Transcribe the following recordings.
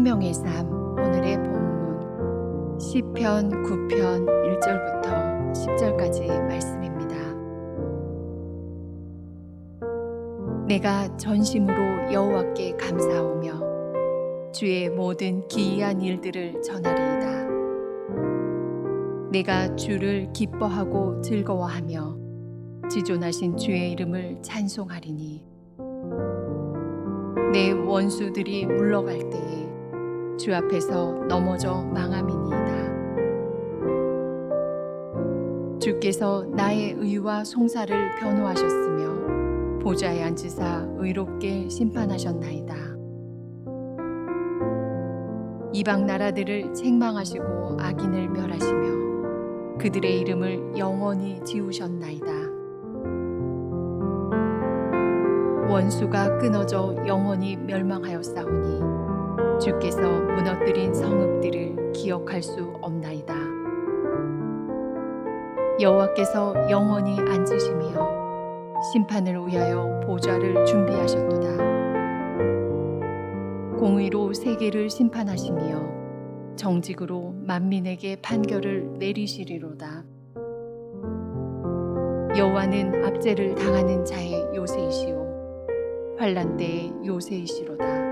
생명의 삶 오늘의 본문 시편 9편 1절부터 10절까지 말씀입니다. 내가 전심으로 여호와께 감사하며 주의 모든 기이한 일들을 전하리이다. 내가 주를 기뻐하고 즐거워하며 지존하신 주의 이름을 찬송하리니 내 원수들이 물러갈 때에 주 앞에서 넘어져 망함이니이다. 주께서 나의 의와 송사를 변호하셨으며 보좌에 앉으사 의롭게 심판하셨나이다. 이방 나라들을 책망하시고 악인을 멸하시며 그들의 이름을 영원히 지우셨나이다. 원수가 끊어져 영원히 멸망하였사오니 주께서 무너뜨린 성읍들을 기억할 수 없나이다. 여호와께서 영원히 앉으시며 심판을 위하여 보좌를 준비하셨도다. 공의로 세계를 심판하시며 정직으로 만민에게 판결을 내리시리로다. 여호와는 압제를 당하는 자의 요새이시오 환란 때의 요새이시로다.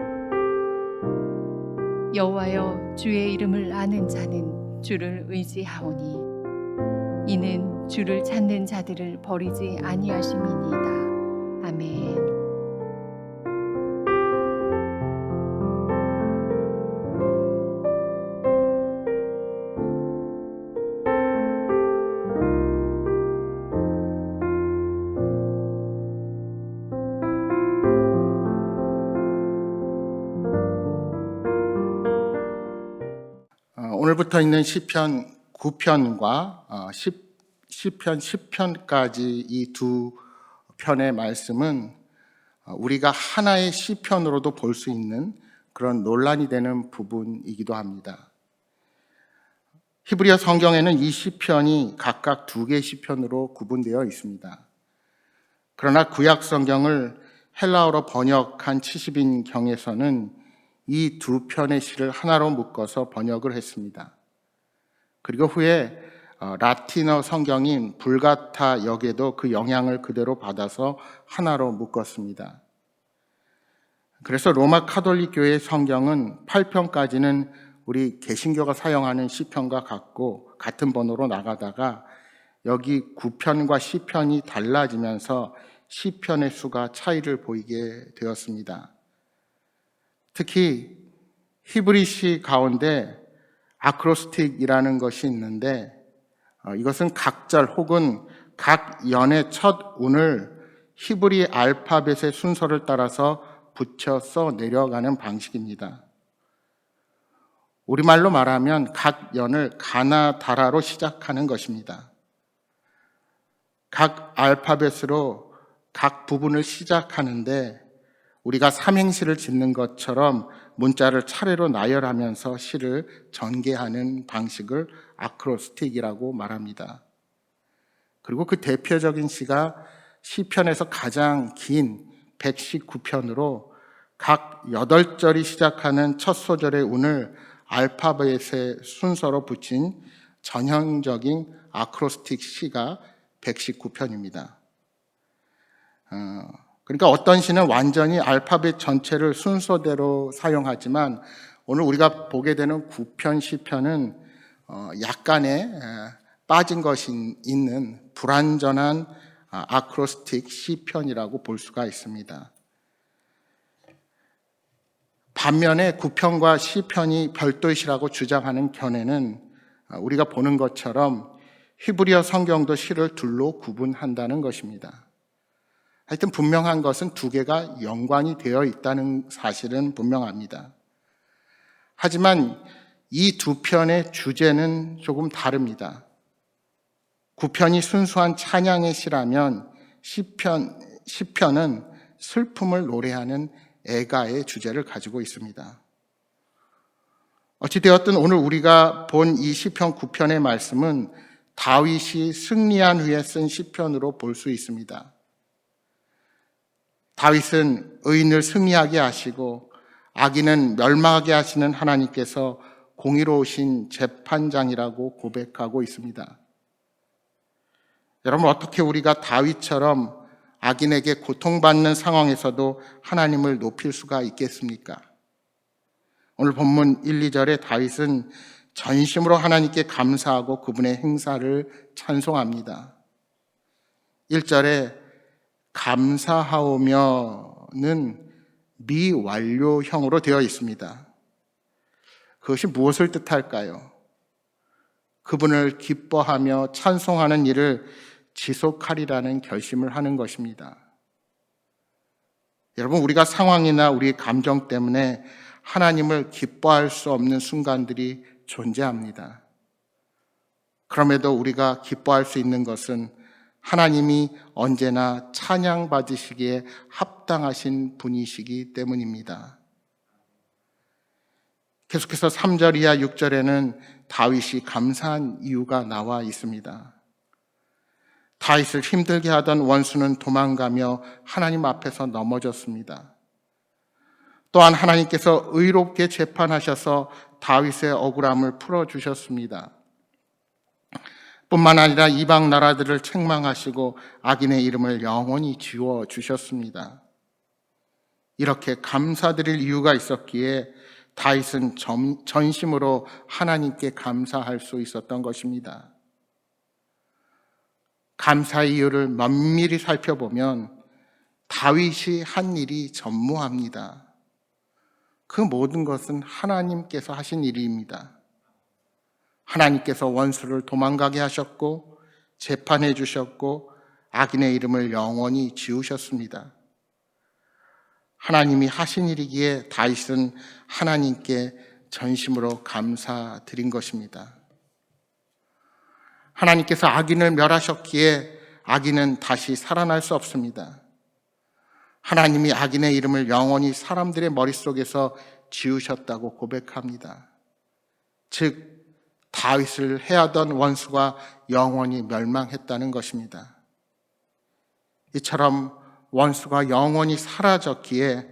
여호와여 주의 이름을 아는 자는 주를 의지하오니 이는 주를 찾는 자들을 버리지 아니하심이니이다. 아멘. 어, 오늘부터 있는 시편 9편과 어, 시, 시편 10편까지 이 두 편의 말씀은 어, 우리가 하나의 시편으로도 볼 수 있는 그런 논란이 되는 부분이기도 합니다. 히브리어 성경에는 이 시편이 각각 두 개의 시편으로 구분되어 있습니다. 그러나 구약 성경을 헬라어로 번역한 70인 경에서는 이 두 편의 시를 하나로 묶어서 번역을 했습니다. 그리고 후에 어, 라틴어 성경인 불가타 역에도 그 영향을 그대로 받아서 하나로 묶었습니다. 그래서 로마 카톨릭 교회 성경은 8편까지는 우리 개신교가 사용하는 시편과 같고 같은 번호로 나가다가 여기 9편과 시편이 달라지면서 시편의 수가 차이를 보이게 되었습니다. 특히 히브리시 가운데 아크로스틱이라는 것이 있는데 어, 이것은 각절 혹은 각 연의 첫 운을 히브리 알파벳의 순서를 따라서 붙여 써 내려가는 방식입니다. 우리말로 말하면 각 연을 가나다라로 시작하는 것입니다. 각 알파벳으로 각 부분을 시작하는데 우리가 삼행시를 짓는 것처럼 문자를 차례로 나열하면서 시를 전개하는 방식을 아크로스틱이라고 말합니다. 그리고 그 대표적인 시가 시편에서 가장 긴 119편으로 각 8절이 시작하는 첫 소절의 운을 알파벳의 순서로 붙인 전형적인 아크로스틱 시가 119편입니다. 어, 그러니까 어떤 시는 완전히 알파벳 전체를 순서대로 사용하지만 오늘 우리가 보게 되는 9편 시편은 어, 약간의 빠진 것이 있는 불완전한 아, 아크로스틱 시편이라고 볼 수가 있습니다. 반면에 9편과 시편이 별도의 시라고 주장하는 견해는 아, 우리가 보는 것처럼 히브리어 성경도 시를 둘로 구분한다는 것입니다. 하여튼 분명한 것은 두 개가 연관이 되어 있다는 사실은 분명합니다. 하지만 이 두 편의 주제는 조금 다릅니다. 9편이 순수한 찬양의 시라면 10편, 10편은 슬픔을 노래하는 애가의 주제를 가지고 있습니다. 어찌되었든 오늘 우리가 본 이 시편 9편의 말씀은 다윗이 승리한 후에 쓴 시편으로 볼 수 있습니다. 다윗은 의인을 승리하게 하시고 악인은 멸망하게 하시는 하나님께서 공의로우신 재판장이라고 고백하고 있습니다. 여러분 어떻게 우리가 다윗처럼 악인에게 고통받는 상황에서도 하나님을 높일 수가 있겠습니까? 오늘 본문 1, 2절에 다윗은 전심으로 하나님께 감사하고 그분의 행사를 찬송합니다. 1절에 감사하오며는 미완료형으로 되어 있습니다. 그것이 무엇을 뜻할까요? 그분을 기뻐하며 찬송하는 일을 지속하리라는 결심을 하는 것입니다. 여러분, 우리가 상황이나 우리 감정 때문에 하나님을 기뻐할 수 없는 순간들이 존재합니다. 그럼에도 우리가 기뻐할 수 있는 것은 하나님이 언제나 찬양 받으시기에 합당하신 분이시기 때문입니다. 계속해서 3절 이하 6절에는 다윗이 감사한 이유가 나와 있습니다. 다윗을 힘들게 하던 원수는 도망가며 하나님 앞에서 넘어졌습니다. 또한 하나님께서 의롭게 재판하셔서 다윗의 억울함을 풀어주셨습니다. 뿐만 아니라 이방 나라들을 책망하시고 악인의 이름을 영원히 지워 주셨습니다. 이렇게 감사드릴 이유가 있었기에 다윗은 전- 전심으로 하나님께 감사할 수 있었던 것입니다. 감사의 이유를 면밀히 살펴보면 다윗이 한 일이 전무합니다. 그 모든 것은 하나님께서 하신 일입니다. 하나님께서 원수를 도망가게 하셨고 재판해 주셨고 악인의 이름을 영원히 지우셨습니다. 하나님이 하신 일이기에 다윗은 하나님께 전심으로 감사드린 것입니다. 하나님께서 악인을 멸하셨기에 악인은 다시 살아날 수 없습니다. 하나님이 악인의 이름을 영원히 사람들의 머릿속에서 지우셨다고 고백합니다. 즉, 다윗을 해하던 원수가 영원히 멸망했다는 것입니다. 이처럼 원수가 영원히 사라졌기에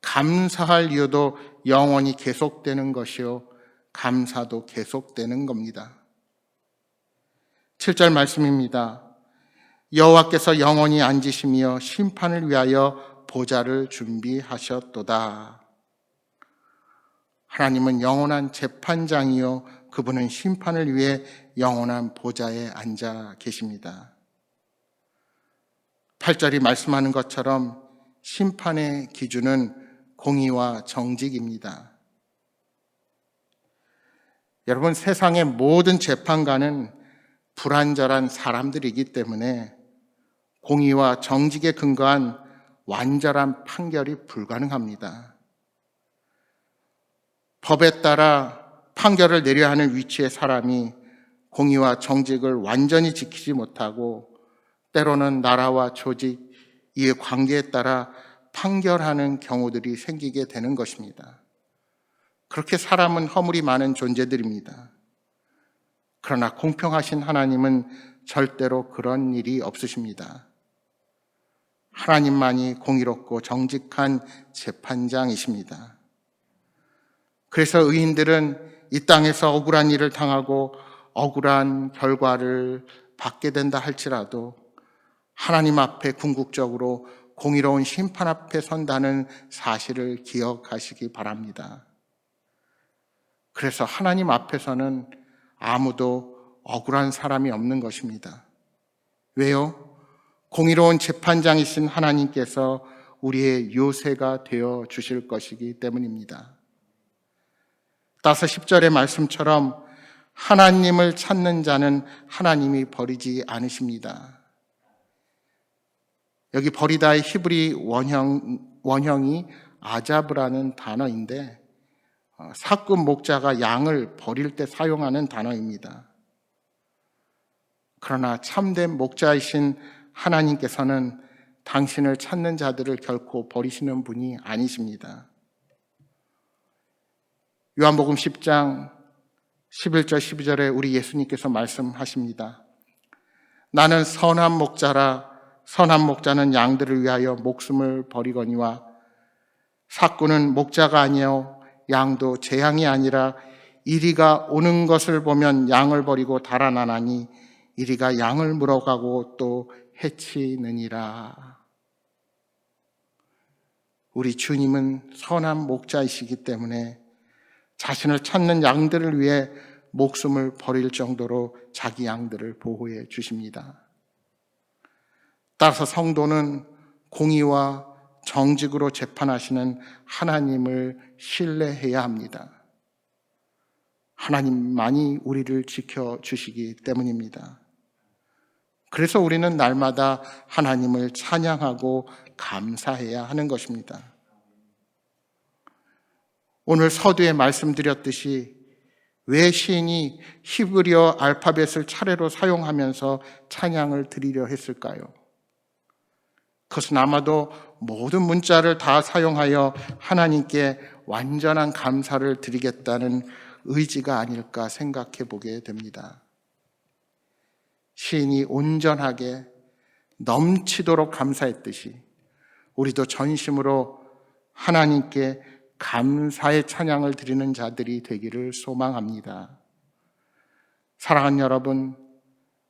감사할 이유도 영원히 계속되는 것이요. 감사도 계속되는 겁니다. 7절 말씀입니다. 여호와께서 영원히 앉으시며 심판을 위하여 보좌를 준비하셨도다. 하나님은 영원한 재판장이요 그분은 심판을 위해 영원한 보좌에 앉아 계십니다. 8절이 말씀하는 것처럼 심판의 기준은 공의와 정직입니다. 여러분 세상의 모든 재판관은 불완전한 사람들이기 때문에 공의와 정직에 근거한 완전한 판결이 불가능합니다. 법에 따라 판결을 내려야 하는 위치의 사람이 공의와 정직을 완전히 지키지 못하고 때로는 나라와 조직, 이의 관계에 따라 판결하는 경우들이 생기게 되는 것입니다. 그렇게 사람은 허물이 많은 존재들입니다. 그러나 공평하신 하나님은 절대로 그런 일이 없으십니다. 하나님만이 공의롭고 정직한 재판장이십니다. 그래서 의인들은 이 땅에서 억울한 일을 당하고 억울한 결과를 받게 된다 할지라도 하나님 앞에 궁극적으로 공의로운 심판 앞에 선다는 사실을 기억하시기 바랍니다. 그래서 하나님 앞에서는 아무도 억울한 사람이 없는 것입니다. 왜요? 공의로운 재판장이신 하나님께서 우리의 요새가 되어 주실 것이기 때문입니다. 따서 10절의 말씀처럼 하나님을 찾는 자는 하나님이 버리지 않으십니다. 여기 버리다의 히브리 원형, 원형이 아자브라는 단어인데 어, 사급 목자가 양을 버릴 때 사용하는 단어입니다. 그러나 참된 목자이신 하나님께서는 당신을 찾는 자들을 결코 버리시는 분이 아니십니다. 요한복음 10장 11절 12절에 우리 예수님께서 말씀하십니다. 나는 선한 목자라 선한 목자는 양들을 위하여 목숨을 버리거니와 사꾼은 목자가 아니요 양도 재앙이 아니라 이리가 오는 것을 보면 양을 버리고 달아나나니 이리가 양을 물어가고 또 해치느니라. 우리 주님은 선한 목자이시기 때문에 자신을 찾는 양들을 위해 목숨을 버릴 정도로 자기 양들을 보호해 주십니다. 따라서 성도는 공의와 정직으로 재판하시는 하나님을 신뢰해야 합니다. 하나님만이 우리를 지켜주시기 때문입니다. 그래서 우리는 날마다 하나님을 찬양하고 감사해야 하는 것입니다. 오늘 서두에 말씀드렸듯이 왜 시인이 히브리어 알파벳을 차례로 사용하면서 찬양을 드리려 했을까요? 그것은 아마도 모든 문자를 다 사용하여 하나님께 완전한 감사를 드리겠다는 의지가 아닐까 생각해 보게 됩니다. 시인이 온전하게 넘치도록 감사했듯이 우리도 전심으로 하나님께 감사의 찬양을 드리는 자들이 되기를 소망합니다. 사랑하는 여러분,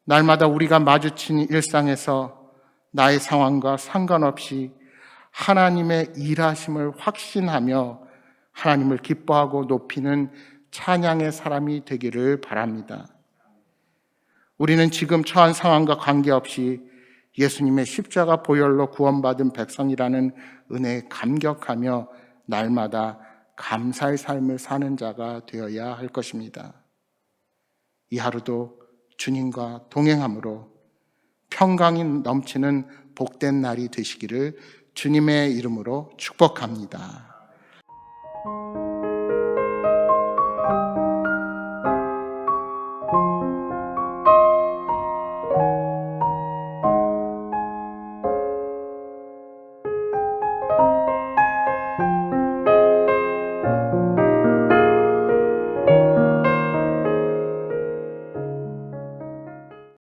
날마다 우리가 마주치는 일상에서 나의 상황과 상관없이 하나님의 일하심을 확신하며 하나님을 기뻐하고 높이는 찬양의 사람이 되기를 바랍니다. 우리는 지금 처한 상황과 관계없이 예수님의 십자가 보혈로 구원받은 백성이라는 은혜에 감격하며 날마다 감사의 삶을 사는 자가 되어야 할 것입니다. 이 하루도 주님과 동행함으로 평강이 넘치는 복된 날이 되시기를 주님의 이름으로 축복합니다.